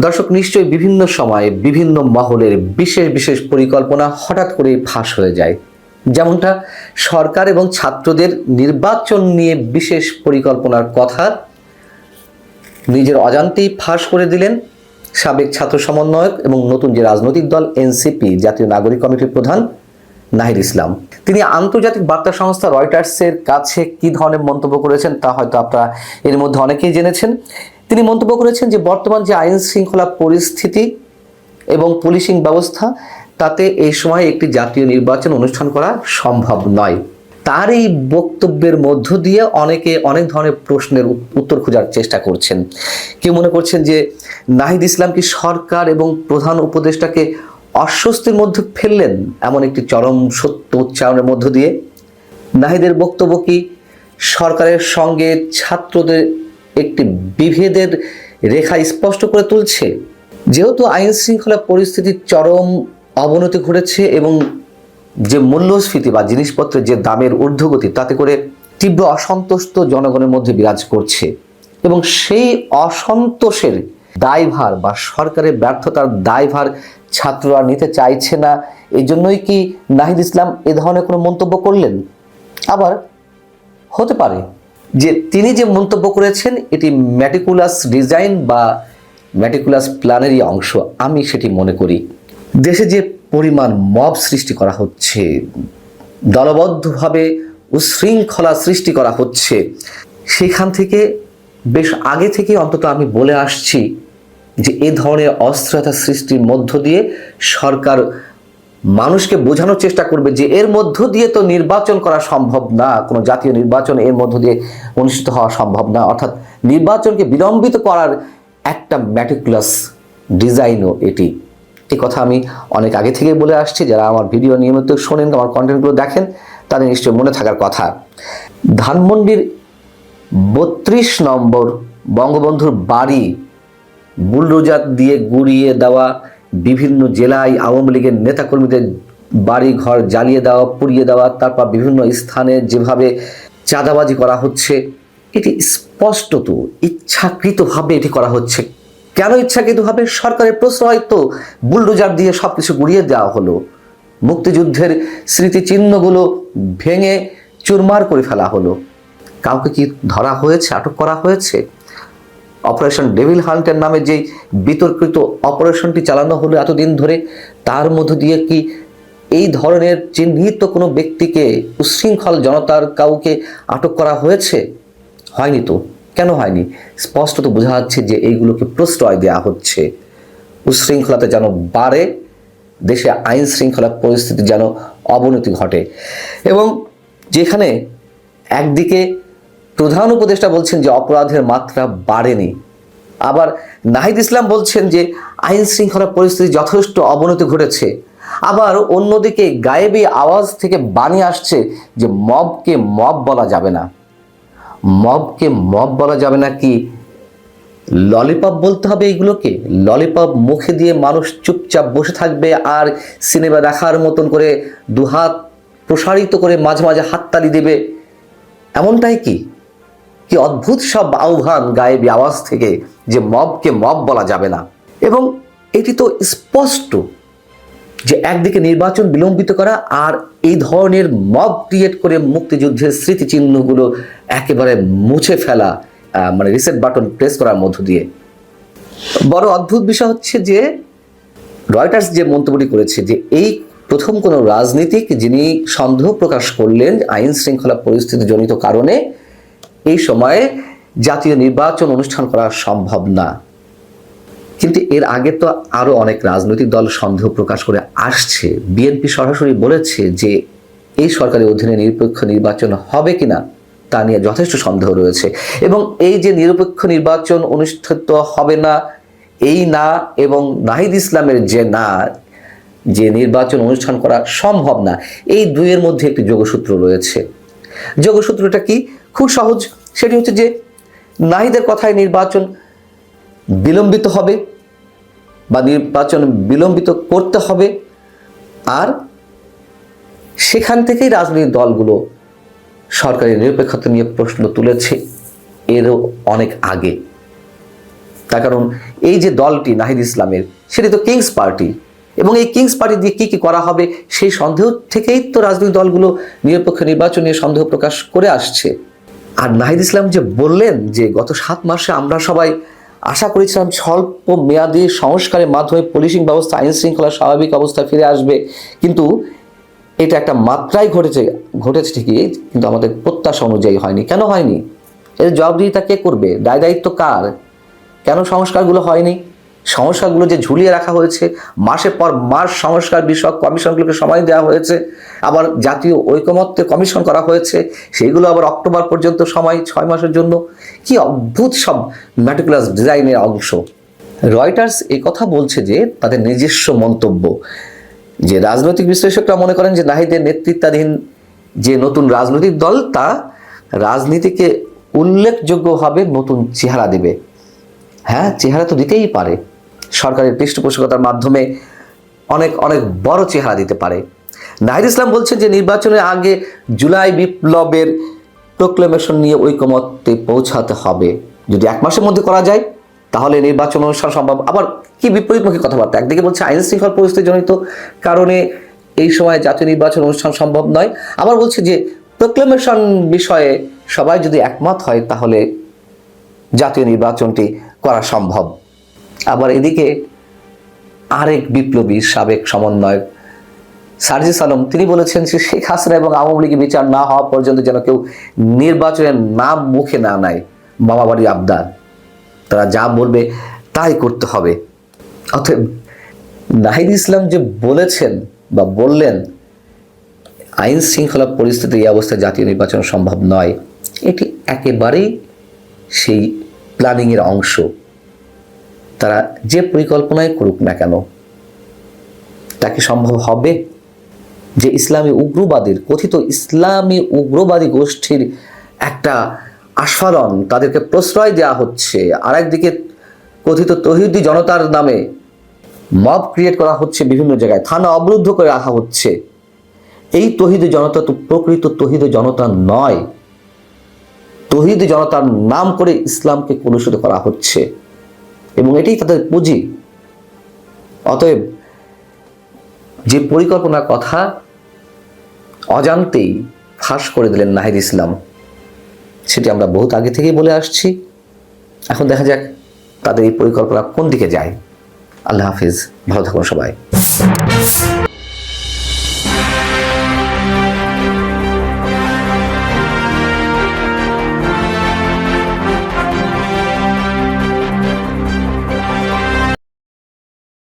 দর্শক, নিশ্চয়ই বিভিন্ন সময়ে বিভিন্ন মহলের বিশেষ বিশেষ পরিকল্পনা হঠাৎ করেই ফাঁস হয়ে যায়। যেমনটা সরকার এবং ছাত্রদের নির্বাচন নিয়ে বিশেষ পরিকল্পনার কথা নিজের অজান্তেই ফাঁস করে দিলেন সাবেক ছাত্র সমন্বয়ক এবং নতুন যে রাজনৈতিক দল এনসিপি, জাতীয় নাগরিক কমিটির প্রধান নাহির ইসলাম। তিনি আন্তর্জাতিক বার্তা সংস্থা রয়টার্সের কাছে কি ধরনের মন্তব্য করেছেন তা হয়তো আপনারা এর মধ্যে অনেকেই জেনেছেন। তিনি মন্তব্য করেছেন যে বর্তমান যে আইন শৃঙ্খলা পরিস্থিতি এবং পুলিশিং ব্যবস্থা, তাতে এই সময় একটি জাতীয় নির্বাচন অনুষ্ঠান করা সম্ভব নয়। তার এই বক্তব্যের মধ্য দিয়ে অনেকে অনেক ধরনের প্রশ্নের উত্তর খোঁজার চেষ্টা করছেন। কেউ মনে করছেন যে নাহিদ ইসলাম কি সরকার এবং প্রধান উপদেষ্টাকে অস্বস্তির মধ্যে ফেললেন এমন একটি চরম সত্য উচ্চারণের মধ্য দিয়ে? নাহিদের বক্তব্য কি সরকারের সঙ্গে ছাত্রদের একটি বিভেদের রেখা স্পষ্ট করে তুলছে। যেহেতু আইন শৃঙ্খলা পরিস্থিতির চরম অবনতি ঘটেছে এবং যে মূল্যস্ফীতি বা জিনিসপত্রের যে দামের ঊর্ধ্বগতি, তাতে করে তীব্র অসন্তুষ্ট জনগণের মধ্যে বিরাজ করছে এবং সেই অসন্তোষের দায়ভার বা সরকারের ব্যর্থতার দায়ভার ছাত্ররা নিতে চাইছে না, এই জন্যই কি নাহিদ ইসলাম এ ধরনের কোনো মন্তব্য করলেন? আবার হতে পারে যে তিনি যে মন্তব্য করেছেন, এটি ম্যাটিকুলাস ডিজাইন বা ম্যাটিকুলাস প্ল্যানেরই অংশ। আমি সেটি মনে করি। দেশে যে পরিমাণ মব সৃষ্টি করা হচ্ছে, দলবদ্ধভাবে উশৃঙ্খলা সৃষ্টি করা হচ্ছে, সেখান থেকে বেশ আগে থেকে অন্তত আমি বলে আসছি যে এ ধরনের অস্থিরতা সৃষ্টির মধ্য দিয়ে সরকার মানুষকে বোঝানোর চেষ্টা করবে যে এর মধ্য দিয়ে তো নির্বাচন করা সম্ভব না, কোনো জাতীয় নির্বাচন এর মধ্য দিয়ে অনুষ্ঠিত হওয়া সম্ভব না। অর্থাৎ নির্বাচনকে বিলম্বিত করার একটা ম্যাটিকুলাস ডিজাইনও এটি। এই কথা আমি অনেক আগে থেকে বলে আসছি, যারা আমার ভিডিও নিয়মিত শোনেন, আমার কন্টেন্টগুলো দেখেন, তাদের নিশ্চয়ই মনে থাকার কথা। ধানমন্ডির বত্রিশ নম্বর বঙ্গবন্ধুর বাড়ি, বুলডোজার দিয়ে গুড়িয়ে দেওয়া বিভিন্ন জেলায় আওয়ামী লীগের নেতাকর্মীদের বাড়ি ঘর জ্বালিয়ে দেওয়া, পুড়িয়ে দেওয়া, তারপর বিভিন্ন স্থানে যেভাবে চাঁদাবাজি করা হচ্ছে, এটি স্পষ্টত ইচ্ছাকৃতভাবে এটি করা হচ্ছে। কেন ইচ্ছাকৃতভাবে? সরকারের প্রশ্রয় তো বুলডোজার দিয়ে সব কিছু গুড়িয়ে দেওয়া হলো। মুক্তিযুদ্ধের স্মৃতিচিহ্নগুলো ভেঙে চুরমার করে ফেলা হলো। কাউকে কি ধরা হয়েছে, আটক করা হয়েছে? অপারেশন ডেভিল হান্টের নামে যে বিতর্কিত অপারেশনটি চালানো হলো এতদিন ধরে, তার মধ্য দিয়ে কি এই ধরনের চিহ্নিত কোনো ব্যক্তিকে উশৃঙ্খল জনতার কাউকে আটক করা হয়েছে? হয়নি তো। কেন হয়নি? স্পষ্টত বোঝা যাচ্ছে যে এইগুলোকে প্রশ্রয় দেওয়া হচ্ছে। উশৃঙ্খলাতে যেন বাড়ে, দেশে আইন শৃঙ্খলা পরিস্থিতি যেন অবনতি ঘটে। এবং যেখানে একদিকে প্রধান উপদেষ্টা বলছেন যে অপরাধের মাত্রা বাড়েনি। আবার নাহিদ ইসলাম বলছেন যে আইন শৃঙ্খলা পরিস্থিতি যথেষ্ট অবনতি ঘটেছে। আবার অন্যদিকে গায়েবী আওয়াজ থেকে বাণী আসছে যে মবকে মব বলা যাবে না। মবকে মব বলা যাবে না কি? ললিপপ বলতে হবে এইগুলোকে? ললিপপ মুখে দিয়ে মানুষ চুপচাপ বসে থাকবে আর সিনেমা দেখার মতন করে দুহাত প্রসারিত করে মাঝে মাঝে হাততালি দেবে। এমনটাই কি? কি অদ্ভুত সব আহ্বান গায়েবী আওয়াজ থেকে যে মবকে মব বলা যাবে না। এবং এটি তো স্পষ্ট যে একদিকে নির্বাচন বিলম্বিত করা আর এই ধরনের মব ক্রিয়েট করে মুক্তিযুদ্ধের স্মৃতিচিহ্নগুলো একেবারে মুছে ফেলা মানে রিসেট বাটন প্রেস করার মধ্য দিয়ে। বড় অদ্ভুত বিষয় হচ্ছে যে রয়টার্স যে মন্তব্যটি করেছে যে এই প্রথম কোনো রাজনীতিক যিনি সন্দেহ প্রকাশ করলেন আইন শৃঙ্খলা পরিস্থিতি জনিত কারণে এই সময়ে জাতীয় নির্বাচন অনুষ্ঠান করা সম্ভব না। কিন্তু এর আগে তো আরও অনেক রাজনৈতিক দল সন্দেহ প্রকাশ করে আসছে। বিএনপি সরাসরি বলেছে যে, এই সরকারের অধীনে নিরপেক্ষ নির্বাচন হবে কিনা তা নিয়ে যথেষ্ট সন্দেহ রয়েছে। এবং এই যে নিরপেক্ষ নির্বাচন অনুষ্ঠিত হবে না, এই না এবং নাহিদ ইসলামের যে না, যে নির্বাচন অনুষ্ঠান করা সম্ভব না, এই দুইয়ের মধ্যে একটি যোগসূত্র রয়েছে। যোগসূত্রটা কি? খুব সহজ। সেটি হচ্ছে যে নাহিদের কথায় নির্বাচন বিলম্বিত হবে বা নির্বাচন বিলম্বিত করতে হবে। আর সেখান থেকেই রাজনৈতিক দলগুলো সরকারি নিরপেক্ষতা নিয়ে প্রশ্ন তুলেছে এরও অনেক আগে। তার কারণ এই যে দলটি নাহিদ ইসলামের, সেটি তো কিংস পার্টি। এবং এই কিংস পার্টি দিয়ে কী কী করা হবে সেই সন্দেহ থেকেই তো রাজনৈতিক দলগুলো নিরপেক্ষ নির্বাচন নিয়ে সন্দেহ প্রকাশ করে আসছে। আর নাহিদ ইসলাম যে বললেন যে গত সাত মাসে আমরা সবাই আশা করেছিলাম স্বল্প মেয়াদী সংস্কারের মাধ্যমে পুলিশিং ব্যবস্থা, আইন শৃঙ্খলা স্বাভাবিক অবস্থায় ফিরে আসবে। কিন্তু এটা একটা মাত্রাই ঘটেছে ঘটেছে ঠিকই, কিন্তু আমাদের প্রত্যাশা অনুযায়ী হয়নি। কেন হয়নি? এর জবাবদিহিতা কে করবে? দায় দায়িত্ব কার? কেন সংস্কারগুলো হয়নি? সংস্কারগুলো যে ঝুলিয়ে রাখা হয়েছে মাসের পর মাস সংস্কার বিষয়ক কমিশনগুলোকে সময় দেওয়া হয়েছে, আবার জাতীয় ঐকমত্যে কমিশন করা হয়েছে, সেইগুলো আবার অক্টোবর পর্যন্ত সময়, ছয় মাসের জন্য। কি অদ্ভুত সব ম্যাটিকুলাস ডিজাইনের অংশ। রয়টার্স কথা বলছে যে, তাদের নিজস্ব মন্তব্য, যে রাজনৈতিক বিশ্লেষকরা মনে করেন যে নাহিদের নেতৃত্বাধীন যে নতুন রাজনৈতিক দল, তা রাজনীতিকে উল্লেখযোগ্যভাবে নতুন চেহারা দেবে। হ্যাঁ চেহারা তো দিতেই পারে। সরকারের পৃষ্ঠপোষকতার মাধ্যমে অনেক অনেক বড় চেহারা দিতে পারে। নাহিদ ইসলাম বলছেন যে নির্বাচনের আগে জুলাই বিপ্লবের প্রোক্লেমেশন নিয়ে ঐকমত্যে পৌঁছাতে হবে। যদি এক মাসের মধ্যে করা যায়, তাহলে নির্বাচন অনুষ্ঠান সম্ভব। আবার কি বিপরীতমুখী কথাবার্তা? একদিকে বলছে আইন শৃঙ্খলা পরিস্থিতি জনিত কারণে এই সময় জাতীয় নির্বাচন অনুষ্ঠান সম্ভব নয়। আবার বলছে যে প্রোক্লেমেশন বিষয়ে সবাই যদি একমত হয়, তাহলে জাতীয় নির্বাচনটি করা সম্ভব। আবার এদিকে আরেক বিপ্লবী সাবেক সমন্বয়ক সার্জিস আলম, তিনি বলেছেন যে শেখ হাসিনা এবং আওয়ামী লীগের বিচার না হওয়া পর্যন্ত যেন কেউ নির্বাচনের নাম মুখে না নেয় মামাবাড়ি আবদার। তারা যা বলবে তাই করতে হবে। অতএব নাহিদ ইসলাম যে বলেছেন বা বললেন, আইন শৃঙ্খলা পরিস্থিতি এই অবস্থায় জাতীয় নির্বাচন সম্ভব নয়। এটি একেবারেই সেই প্ল্যানিংয়ের অংশ। তারা যে পরিকল্পনায় করুক না কেন তা কি সম্ভব হবে যে ইসলামী উগ্রবাদীর, কথিত ইসলামী উগ্রবাদী গোষ্ঠীর একটা আস্ফালন তাদেরকে প্রশ্রয় দেওয়া হচ্ছে। আর একদিকে কথিত তহিদি জনতার নামে মব ক্রিয়েট করা হচ্ছে বিভিন্ন জায়গায়, থানা অবরুদ্ধ করে রাখা হচ্ছে। এই তহিদ জনতা তো প্রকৃত তহিদ জনতা নয়। তহিদ জনতার নাম করে ইসলামকে কলুষিত করা হচ্ছে। এবং এটাই তাদের পুঁজি। অতএব যে পরিকল্পনার কথা অজান্তেই ফাঁস করে দিলেন নাহিদ ইসলাম, সেটি আমরা বহুত আগে থেকেই বলে আসছি। এখন দেখা যাক তাদের এই পরিকল্পনা কোন দিকে যায়। আল্লাহ হাফিজ, ভালো থাকুন সবাই।